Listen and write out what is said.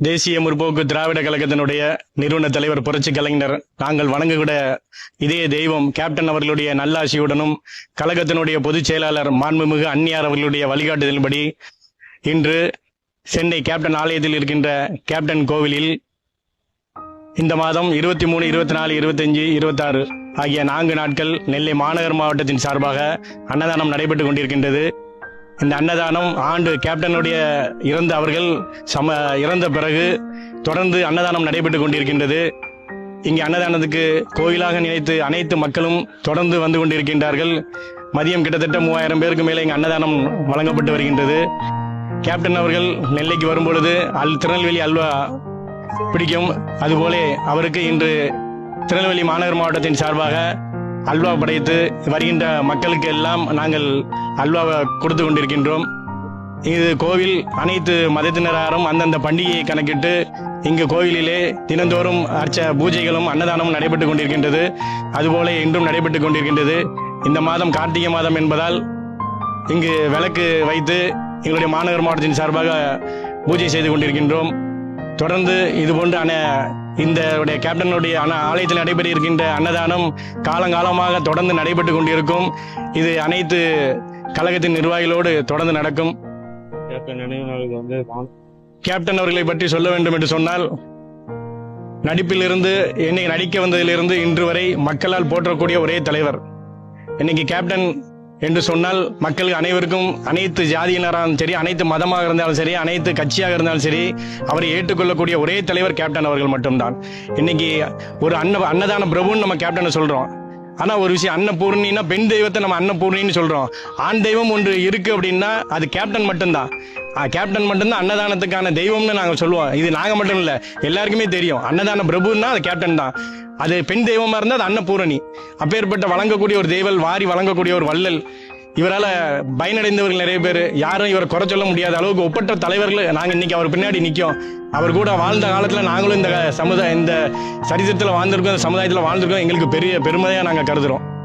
தேசிய முற்போக்கு திராவிட கழகத்தினுடைய நிறுவன தலைவர் புரட்சி கலைஞர் நாங்கள் வணங்கக்கூட இதே தெய்வம் கேப்டன் அவர்களுடைய நல்லாசியுடனும் கழகத்தினுடைய பொதுச் செயலாளர் மாண்புமிகு அந்நியார் அவர்களுடைய வழிகாட்டுதலின்படி இன்று சென்னை கேப்டன் ஆலயத்தில் இருக்கின்ற கேப்டன் கோவிலில் இந்த மாதம் இருபத்தி மூணு இருபத்தி நாலு இருபத்தஞ்சு இருபத்தாறு ஆகிய நான்கு நாட்கள் நெல்லை மாநகர் மாவட்டத்தின் சார்பாக அன்னதானம் நடைபெற்று கொண்டிருக்கின்றது. இந்த அன்னதானம் ஆண்டு கேப்டனுடைய இறந்த அவர்கள் சம இறந்த பிறகு தொடர்ந்து அன்னதானம் நடைபெற்று கொண்டிருக்கின்றது. இங்கே அன்னதானத்துக்கு கோயிலாக நினைத்து அனைத்து மக்களும் தொடர்ந்து வந்து கொண்டிருக்கின்றார்கள். மதியம் கிட்டத்தட்ட மூவாயிரம் பேருக்கு மேலே இங்கே அன்னதானம் வழங்கப்பட்டு வருகின்றது. கேப்டன் அவர்கள் நெல்லைக்கு வரும்பொழுது அல் திருநெல்வேலி அல்வா பிடிக்கும். அதுபோல அவருக்கு இன்று திருநெல்வேலி மாநகர் மாவட்டத்தின் சார்பாக அல்வா படைத்து வருகின்ற மக்களுக்கு எல்லாம் நாங்கள் அல்வாவை கொடுத்து கொண்டிருக்கின்றோம். இது கோவில் அனைத்து மதத்தினராரும் அந்தந்த பண்டிகையை கணக்கிட்டு இங்கு கோவிலிலே தினந்தோறும் அர்ச்ச பூஜைகளும் அன்னதானமும் நடைபெற்று கொண்டிருக்கின்றது. அதுபோல இன்றும் நடைபெற்று கொண்டிருக்கின்றது. இந்த மாதம் கார்த்திகை மாதம் என்பதால் இங்கு விளக்கு வைத்து எங்களுடைய மாநகர் மாவட்டத்தின் சார்பாக பூஜை செய்து கொண்டிருக்கின்றோம். தொடர்ந்து இதுபோன்ற அன இந்த உடைய கேப்டனுடைய அன ஆலயத்தில் நடைபெற இருக்கின்ற அன்னதானம் காலங்காலமாக தொடர்ந்து நடைபெற்று கொண்டிருக்கும். இது அனைத்து கழகத்தின் நிர்வாகிகளோடு தொடர்ந்து நடக்கும். கேப்டன் கேப்டன் அவர்களை பற்றி சொல்ல வேண்டும் என்று சொன்னால் நடிப்பிலிருந்து என்னை நடிக்க வந்ததிலிருந்து இன்று வரை மக்களால் போற்றக்கூடிய ஒரே தலைவர். இன்னைக்கு கேப்டன் என்று சொன்னால் மக்கள் அனைவருக்கும் அனைத்து ஜாதியினராலும் சரி அனைத்து மதமாக இருந்தாலும் சரி அனைத்து கட்சியாக இருந்தாலும் சரி அவரை ஏற்றுக்கொள்ளக்கூடிய ஒரே தலைவர் கேப்டன் அவர்கள் மட்டும்தான். இன்னைக்கு ஒரு அன்ன அன்னதான பிரபுன்னு நம்ம கேப்டனை சொல்றோம். ஆனால் ஒரு விஷயம் அன்னபூர்ணின்னா பெண் தெய்வத்தை நம்ம அன்னபூர்ணின்னு சொல்கிறோம் ஆண் தெய்வம் ஒன்று இருக்குது அப்படின்னா அது கேப்டன் மட்டும்தான். கேப்டன் மட்டும்தான் அன்னதானத்துக்கான தெய்வம்னு நாங்கள் சொல்லுவோம். இது நாங்கள் மட்டும் இல்லை எல்லாருக்குமே தெரியும். அன்னதான பிரபுன்னா அது கேப்டன் தான். அது பெண் தெய்வமாக இருந்தால் அது அன்னபூரணி. அப்பேற்பட்ட வழங்கக்கூடிய ஒரு தெய்வல் வாரி வழங்கக்கூடிய ஒரு வள்ளல். இவரால் பயனடைந்தவர்கள் நிறைய பேர். யாரும் இவரை குறை சொல்ல முடியாத அளவுக்கு ஒப்பற்ற தலைவர்கள் நாங்கள் இன்னைக்கு அவர் பின்னாடி நிற்கும் அவர் கூட வாழ்ந்த காலத்தில் நாங்களும் இந்த சமுதாய இந்த சரித்திரத்தில் வாழ்ந்திருக்கோம் இந்த சமுதாயத்தில் வாழ்ந்திருக்கோம். எங்களுக்கு பெரிய பெருமையாக நாங்கள் கருதுகிறோம்